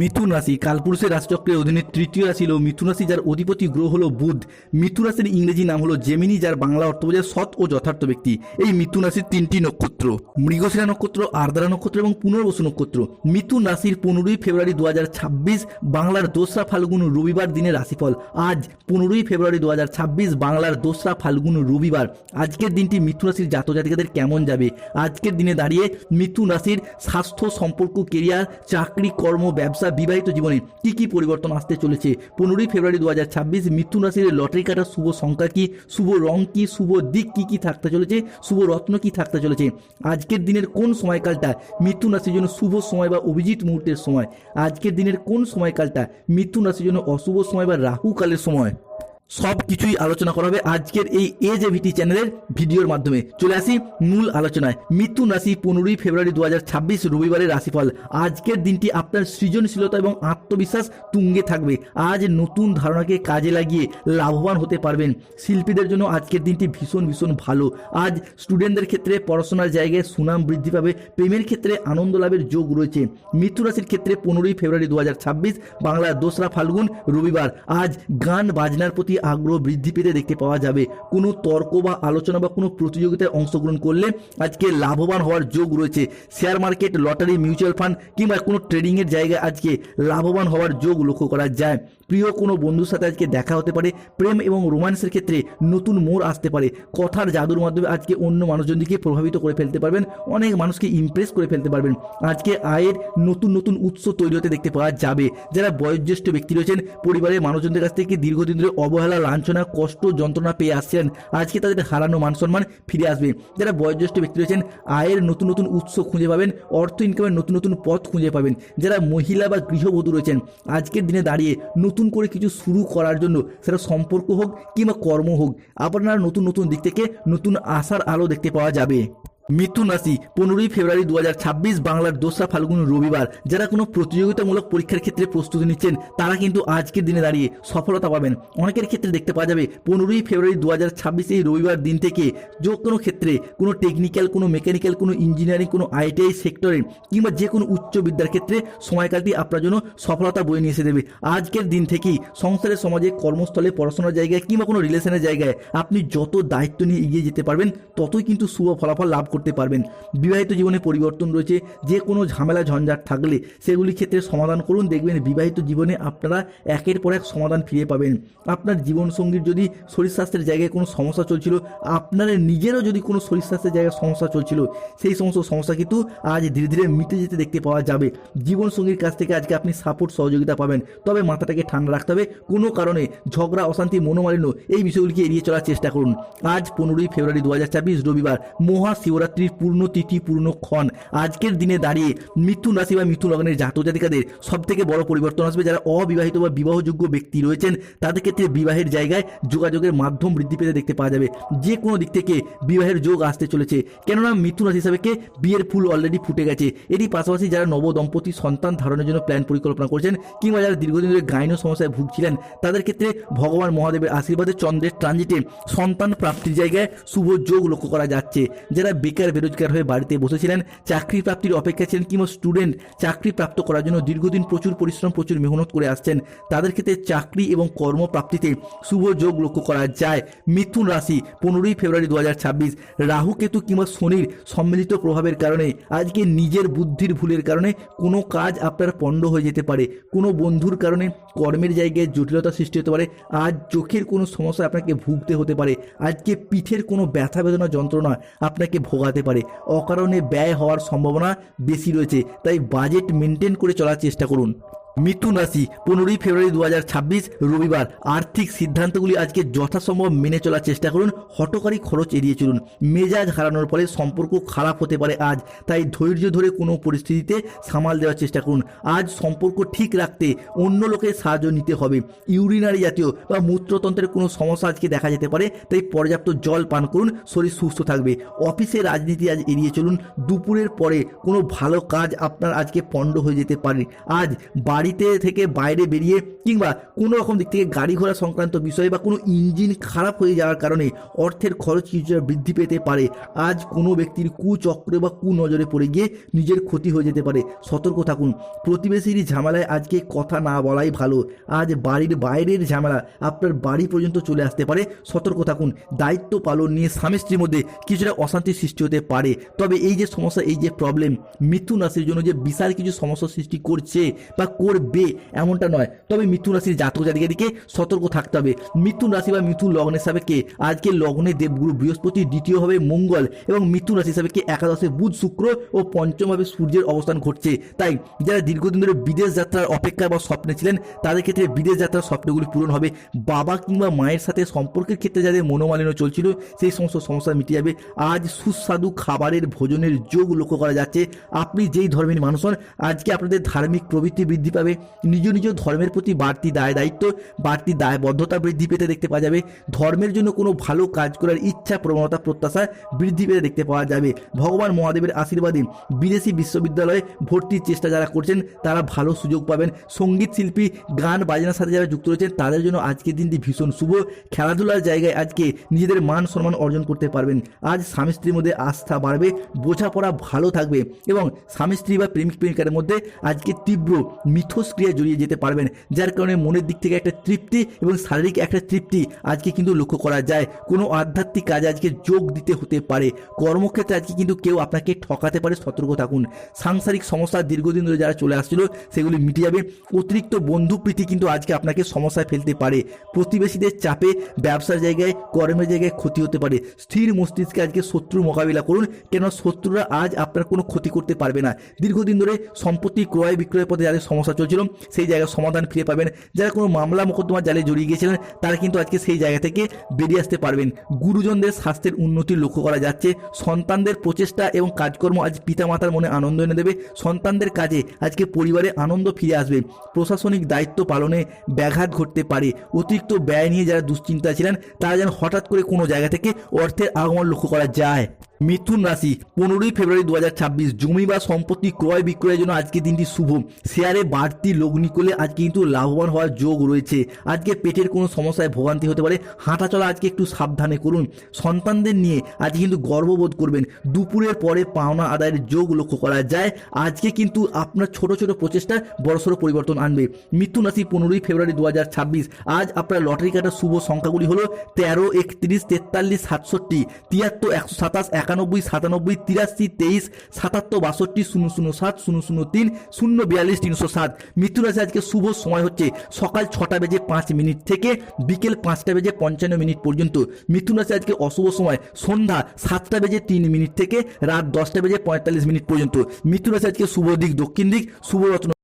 মিথুন রাশি কালপুরুষের রাশিচক্রের অধীনে তৃতীয় রাশি হল মিথুন রাশি যার অধিপতি গ্রহ হলো বুধ। মিথুন রাশির ইংরেজি নাম হলো জেমিনি, যার বাংলা অর্থ বোঝায় সৎ ও যথার্থ ব্যক্তি। এই মিথুন রাশির তিনটি নক্ষত্র, মৃগশিরা নক্ষত্র, আর্দ্রা নক্ষত্র এবং পুনর্বসু নক্ষত্র। মিথুন রাশির পনেরোই ফেব্রুয়ারি দু হাজার ছাব্বিশ বাংলার দোসরা ফাল্গুন রবিবার দিনের রাশিফল। আজ পনেরোই ফেব্রুয়ারি দু হাজার ছাব্বিশ বাংলার দোসরা ফাল্গুন রবিবার। আজকের দিনটি মিথুন রাশির জাতজাতিকাদের কেমন যাবে? আজকের দিনে দাঁড়িয়ে মিথুন রাশির স্বাস্থ্য সম্পর্ক, কেরিয়ার, চাকরি, কর্ম, ব্যবসা বিবাহিত জীবনে কি কি পরিবর্তন আসতে চলেছে? পনেরোই ফেব্রুয়ারি দু হাজার ছাব্বিশ মৃত্যু রাশির লটারি কাটার শুভ সংখ্যা কি? শুভ রং কি? শুভ দিক কি কি থাকতে চলেছে? শুভ রত্ন কি থাকতে চলেছে? আজকের দিনের কোন সময়কালটা মিথুন রাশির জন্য শুভ সময় বা অভিজিৎ মুহূর্তের সময়? আজকের দিনের কোন সময়কালটা মিথুন রাশির জন্য অশুভ সময় বা রাহুকালের সময়? সব কিছুই আলোচনা করা হবে আজকের এই এজেভিটি চ্যানেলের ভিডিওর মাধ্যমে। চলে আসি মূল আলোচনায়। মিথুন রাশি পনেরোই ফেব্রুয়ারি দু হাজার ছাব্বিশ রবিবারের রাশিফল। আজকের দিনটি আপনার সৃজনশীলতা এবং আত্মবিশ্বাস তুঙ্গে থাকবে। আজ নতুন ধারণাকে কাজে লাগিয়ে লাভবান হতে পারবেন। শিল্পীদের জন্য আজকের দিনটি ভীষণ ভীষণ ভালো। আজ স্টুডেন্টদের ক্ষেত্রে পড়াশোনার জায়গায় সুনাম বৃদ্ধি পাবে। প্রেমের ক্ষেত্রে আনন্দ লাভের যোগ রয়েছে। মিথুন রাশির ক্ষেত্রে পনেরোই ফেব্রুয়ারি দু হাজার ছাব্বিশ বাংলার দোসরা ফাল্গুন রবিবার। আজ গান বাজনার প্রতি আগ্রহ বৃদ্ধি পেতে দেখতে পাওয়া যাবে, কোনো তর্ক বা আলোচনা বা কোনো প্রতিযোগিতায় অংশগ্রহণ করলে আজকে লাভবান হওয়ার যোগ রয়েছে। Share market, lottery, mutual fund কিংবা কোনো ট্রেডিংয়ের জায়গায় আজকে লাভবান হওয়ার যোগ লক্ষ্য করা যায়। প্রিয় কোনো বন্ধুর সাথে আজকে দেখা হতে পারে, প্রেম এবং রোমান্সের ক্ষেত্রে নতুন মোড় আসতে পারে। কথার জাদুর মাধ্যমে আজকে অন্য মানুষজনকে প্রভাবিত করে ফেলতে পারবেন, অনেক মানুষকে ইমপ্রেস করে ফেলতে পারবেন। আজকে আয়ের নতুন নতুন উৎস তৈরি হতে দেখতে পাওয়া যাবে। যারা বয়োজ্যেষ্ঠ ব্যক্তি রয়েছেন, পরিবারের মানুষজনদের কাছ থেকে দীর্ঘদিন ধরে অবহেলা, লাঞ্ছনা, কষ্ট, যন্ত্রণা পেয়ে আসছেন। আজকে তাদের হারানো মান সম্মান ফিরে আসবে। যারা বয়োজ্যেষ্ঠ ব্যক্তি রয়েছেন, আয়ের নতুন নতুন উৎস খুঁজে পাবেন, অর্থ ইনকামের নতুন নতুন পথ খুঁজে পাবেন। যারা মহিলা বা গৃহবধূ রয়েছেন, আজকের দিনে দাঁড়িয়ে নতুন করে কিছু শুরু করার জন্য সেটা সম্পর্ক হোক কিংবা কর্ম হোক, আপনারা নতুন নতুন দিক থেকে নতুন আশার আলো দেখতে পাওয়া যাবে। মিথুন রাশি পনেরোই ফেব্রুয়ারি দু হাজার ছাব্বিশ বাংলার দোসরা ফাল্গুন রবিবার। যারা কোনো প্রতিযোগিতামূলক পরীক্ষার ক্ষেত্রে প্রস্তুতি নিচ্ছেন, তারা কিন্তু আজকের দিনে দাঁড়িয়ে সফলতা পাবেন। অনেকের ক্ষেত্রে দেখতে পাওয়া যাবে, পনেরোই ফেব্রুয়ারি দু হাজার এই রবিবার দিন থেকে যে কোনো ক্ষেত্রে কোনো টেকনিক্যাল কোনো মেকানিক্যাল কোনো ইঞ্জিনিয়ারিং কোনো আইটিআই সেক্টরে কিংবা যে কোনো উচ্চ বিদ্যার ক্ষেত্রে সময়কালটি আপনার জন্য সফলতা বয়ে নিয়ে এসে দেবে। আজকের দিন থেকেই সংসারের সমাজে, কর্মস্থলে, পড়াশোনার জায়গায় কিংবা কোনো রিলেশনের জায়গায় আপনি যত দায়িত্ব নিয়ে এগিয়ে যেতে পারবেন, ততই কিন্তু শুভ ফলাফল লাভ করতে পারবেন। বিবাহিত জীবনে পরিবর্তন রয়েছে। যে কোনো ঝামেলা, ঝঞ্ঝাট থাকলে সেগুলি ক্ষেত্রে সমাধান করুন। দেখবেন বিবাহিত জীবনে আপনারা একের পর এক সমাধান ফিরে পাবেন। আপনার জীবনসঙ্গীর যদি শরীর স্বাস্থ্যের জায়গায় কোনো সমস্যা চলছিল, আপনার নিজেরও যদি কোনো শরীর স্বাস্থ্যের জায়গায় সমস্যা চলছিল, সেই সমস্ত সমস্যা কিন্তু আজ ধীরে ধীরে মিটে যেতে দেখতে পাওয়া যাবে। জীবনসঙ্গীর কাছ থেকে আজকে আপনি সাপোর্ট সহযোগিতা পাবেন। তবে মাথাটাকে ঠান্ডা রাখতে হবে। কোনো কারণে ঝগড়া, অশান্তি, মনোমালিন্য এই বিষয়গুলিকে এড়িয়ে চলার চেষ্টা করুন। আজ পনেরোই ফেব্রুয়ারি দু রবিবার মহাশিবরাত্রির পূর্ণ তিথি, পূর্ণ ক্ষণ। আজকের দিনে দাঁড়িয়ে মিথুন রাশি বা মিথুন লগ্নের জাতক জাতিকাদের সব থেকে বড় পরিবর্তন আসবে। যারা অবিবাহিত বা বিবাহযোগ্য ব্যক্তি রয়েছেন, তাদের ক্ষেত্রে বিবাহের জায়গায় যোগাযোগের মাধ্যম বৃদ্ধি পেতে দেখতে পাওয়া যাবে। যে কোনো দিক থেকে বিবাহের যোগ আসতে চলেছে। কেননা মিথুন রাশি হিসাবে বিয়ের ফুল অলরেডি ফুটে গেছে। এরই পাশাপাশি যারা নবদম্পতি সন্তান ধারণের জন্য প্ল্যান পরিকল্পনা করছেন কিংবা যারা দীর্ঘদিন ধরে গাইন সমস্যায় ভুগছিলেন, তাদের ক্ষেত্রে ভগবান মহাদেবের আশীর্বাদে চন্দ্রের ট্রানজিটে সন্তান প্রাপ্তির জায়গায় শুভ যোগ লক্ষ্য করা যাচ্ছে। যারা বেকার বেরোজগার হয়ে বাড়িতে বসেছিলেন। চাকরি প্রাপ্তির অপেক্ষা ছিলেন কিংবা স্টুডেন্ট চাকরি প্রাপ্ত করার জন্য দীর্ঘদিন প্রচুর পরিশ্রম, প্রচুর মেহনত করে আসছেন। তাদের ক্ষেত্রে চাকরি এবং কর্মপ্রাপ্তিতে শুভ যোগ লক্ষ্য করা যায়। মিথুন রাশি, পনেরোই ফেব্রুয়ারি দু হাজার রাহু কেতু কিংবা শনির সম্মিলিত প্রভাবের কারণে, আজকে নিজের বুদ্ধির ভুলের কারণে কোনো কাজ আপনার পণ্ড হয়ে যেতে পারে। কোনো বন্ধুর কারণে কর্মের জায়গায় জটিলতা সৃষ্টি হতে পারে। আজ চোখের কোনো সমস্যা আপনাকে ভুগতে হতে পারে। আজকে পিঠের কোনো ব্যথা বেদনা যন্ত্রণা আপনাকে ভোগাতে পারে। অকারণে ব্যয় হওয়ার সম্ভাবনা বেশি রয়েছে, তাই বাজেট মেনটেন করে চলার চেষ্টা করুন। মিথুন রাশি পনেরোই ফেব্রুয়ারি দু হাজার ছাব্বিশ রবিবার। আর্থিক সিদ্ধান্তগুলি আজকে যথাসম্ভব মেনে চলার চেষ্টা করুন, হটকারী খরচ এড়িয়ে চলুন। মেজাজ হারানোর ফলে সম্পর্ক খারাপ হতে পারে আজ, তাই ধৈর্য ধরে কোনো পরিস্থিতিতে সামাল দেওয়ার চেষ্টা করুন। আজ সম্পর্ক ঠিক রাখতে অন্য লোকের সাহায্য নিতে হবে। ইউরিনারি জাতীয় বা মূত্রতন্ত্রের কোনো সমস্যা আজকে দেখা যেতে পারে, তাই পর্যাপ্ত জল পান করুন, শরীর সুস্থ থাকবে। অফিসে রাজনীতি আজ এড়িয়ে চলুন, দুপুরের পরে কোনো ভালো কাজ আপনার আজকে পণ্ড হয়ে যেতে পারে। আজ বাড়ি বাড়িতে থেকে বাইরে বেরিয়ে কিংবা কোনো রকম দিক থেকে গাড়ি ঘোড়া সংক্রান্ত বিষয়ে বা কোনো ইঞ্জিন খারাপ হয়ে যাওয়ার কারণে অর্থের খরচ কিছুটা বৃদ্ধি পেতে পারে। আজ কোনো ব্যক্তির কুচক্রে বা কুনজরে পড়ে গিয়ে নিজের ক্ষতি হয়ে যেতে পারে। সতর্ক থাকুন। প্রতিবেশীর ঝামেলায় আজকে কথা না বলাই ভালো। আজ বাড়ির বাইরের ঝামেলা আপনার বাড়ি পর্যন্ত চলে আসতে পারে। সতর্ক থাকুন। দায়িত্ব পালন নিয়ে স্বামী স্ত্রীর মধ্যে কিছুটা অশান্তির সৃষ্টি হতে পারে। তবে এই যে সমস্যা, এই যে প্রবলেম মিথুন রাশির জন্য যে বিশাল কিছু সমস্যা সৃষ্টি করছে বা করবে এমনটা নয়। তবে মিথুন রাশির জাতক জাতিকাদিকে সতর্ক থাকতে হবে। মিথুন রাশি বা মিথুন লগ্নের সাপেক্ষে আজকে লগ্নে দেবগুরু বৃহস্পতি দ্বিতীয়ভাবে মঙ্গল এবং মিথুন রাশি সাপেক্ষে একাদশে বুধ, শুক্র ও পঞ্চমভাবে সূর্যের অবস্থান ঘটছে। তাই যারা দীর্ঘদিন ধরে বিদেশ যাত্রার অপেক্ষা বা স্বপ্নে ছিলেন, তাদের ক্ষেত্রে বিদেশ যাত্রার স্বপ্নগুলি পূরণ হবে। বাবা কিংবা মায়ের সাথে সম্পর্কের ক্ষেত্রে যাদের মনোমালিন্য চলছিল, সেই সমস্ত সমস্যা মিটে যাবে। আজ সুস্বাদু খাবারের ভোজনের যোগ লক্ষ্য করা যাচ্ছে। আপনি যেই ধর্মের মানুষ হন, আজকে আপনাদের ধার্মিক প্রবৃত্তি বৃদ্ধি পাবে। নিজ নিজ ধর্মের প্রতি বাড়তি দায় দায়িত্ব, বাড়তি দায়বদ্ধতা বৃদ্ধি পেতে দেখতে পাওয়া যাবে। ধর্মের জন্য কোনো ভালো কাজ করার ইচ্ছা, প্রবণতা, প্রত্যাশা বৃদ্ধি পেতে দেখতে পাওয়া যাবে। ভগবান মহাদেবের আশীর্বাদে বিদেশি বিশ্ববিদ্যালয়ে ভর্তির চেষ্টা যারা করছেন, তারা ভালো সুযোগ পাবেন। সংগীত শিল্পী, গান, বাজনার সাথে যারা যুক্ত রয়েছেন, তাদের জন্য আজকের দিনটি ভীষণ শুভ। খেলাধুলার জায়গায় আজকে নিজেদের মান সম্মান অর্জন করতে পারবেন। আজ স্বামী স্ত্রীর মধ্যে আস্থা বাড়বে, বোঝাপড়া ভালো থাকবে এবং স্বামী স্ত্রী বা প্রেমিক প্রেমিকার মধ্যে আজকে তীব্র মিথস্ক্রিয়া জড়িয়ে যেতে পারবেন, যার কারণে মনের দিক থেকে একটা তৃপ্তি এবং শারীরিক একটা তৃপ্তি আজকে কিন্তু লক্ষ্য করা যায়। কোনো আধ্যাত্মিক কাজে আজকে যোগ দিতে হতে পারে। কর্মক্ষেত্রে আজকে কিন্তু কেউ আপনাকে ঠকাতে পারে, সতর্ক থাকুন। সাংসারিক সমস্যা দীর্ঘদিন ধরে যারা চলে আসছিল, সেগুলি মিটে যাবে। অতিরিক্ত বন্ধুপ্রীতি কিন্তু আজকে আপনাকে সমস্যায় ফেলতে পারে। প্রতিবেশীদের চাপে ব্যবসার জায়গায়, কর্মের জায়গায় ক্ষতি হতে পারে। স্থির মস্তিষ্কে আজকে শত্রু মোকাবিলা করুন কেন শত্রুরা আজ আপনার কোনো ক্ষতি করতে পারবে না। দীর্ঘদিন ধরে সম্পত্তি ক্রয় বিক্রয়ের পথে যাদের সমস্যা চলছিল সেই জায়গায় সমাধান ফিরে পাবেন। যারা কোনো মামলা মোকদ্দমা জালে জড়িয়ে গিয়েছিলেন, তারা কিন্তু আজকে সেই জায়গা থেকে বেরিয়ে আসতে পারবেন। গুরুজনদের স্বাস্থ্যের উন্নতি লক্ষ্য করা যাচ্ছে। সন্তানদের প্রচেষ্টা এবং কাজকর্ম আজ পিতামাতার মনে আনন্দ এনে দেবে। সন্তানদের কাজে আজকে পরিবারে আনন্দ ফিরে আসবে। প্রশাসনিক দায়িত্ব পালনে ব্যাঘাত ঘটতে পারে। অতিরিক্ত ব্যয় নিয়ে যারা দুশ্চিন্তা ছিলেন, তারা যেন হঠাৎ করে কোনো জায়গা থেকে অর্থের আগমন লক্ষ্য করা যায়। মিথুন রাশি, পনেরোই ফেব্রুয়ারি দু হাজার ছাব্বিশ। জমি বা সম্পত্তি ক্রয় বিক্রয়ের জন্য আজকে দিনটি শুভ। শেয়ারে বাড়তি লগ্নি করলে আজকে কিন্তু লাভবান হওয়ার যোগ রয়েছে। আজকে পেটের কোনো সমস্যায় ভোগান্তি হতে পারে। হাঁটা চলা আজকে একটু সাবধানে করুন। সন্তানদের নিয়ে আজকে কিন্তু গর্ববোধ করবেন। দুপুরের পরে পাওনা আদায়ের যোগ লক্ষ্য করা যায়। আজকে কিন্তু আপনার ছোট ছোট প্রচেষ্টা বড়সড় পরিবর্তন আনবে। মিথুন রাশি, পনেরোই ফেব্রুয়ারি দু হাজার ছাব্বিশ। আজ আপনার লটারি কাটার শুভ সংখ্যাগুলি হলো তেরো, একত্রিশ, তেতাল্লিশ, সাতষট্টি, তিয়াত্তর, একশো সাতাশ একানব্বই, সাতানব্বই, তিরাশি, তেইশ, সাতাত্তর, বাষট্টি, শূন্য শূন্য সাত, শূন্য শূন্য তিন, শূন্য বিয়াল্লিশ, তিনশো সাত। মৃত্যু রাশি আজকে শুভ সময় হচ্ছে সকাল ছটা বেজে পাঁচ মিনিট থেকে বিকেল পাঁচটা বেজে পঞ্চান্ন মিনিট পর্যন্ত। মিথুন রাশি আজকে অশুভ সময় সন্ধ্যা সাতটা বেজে তিন মিনিট থেকে রাত দশটা বেজে পঁয়তাল্লিশ মিনিট পর্যন্ত। মৃত্যু রাশি আজকে শুভ দিক, দক্ষিণ দিক, শুভ রত্ন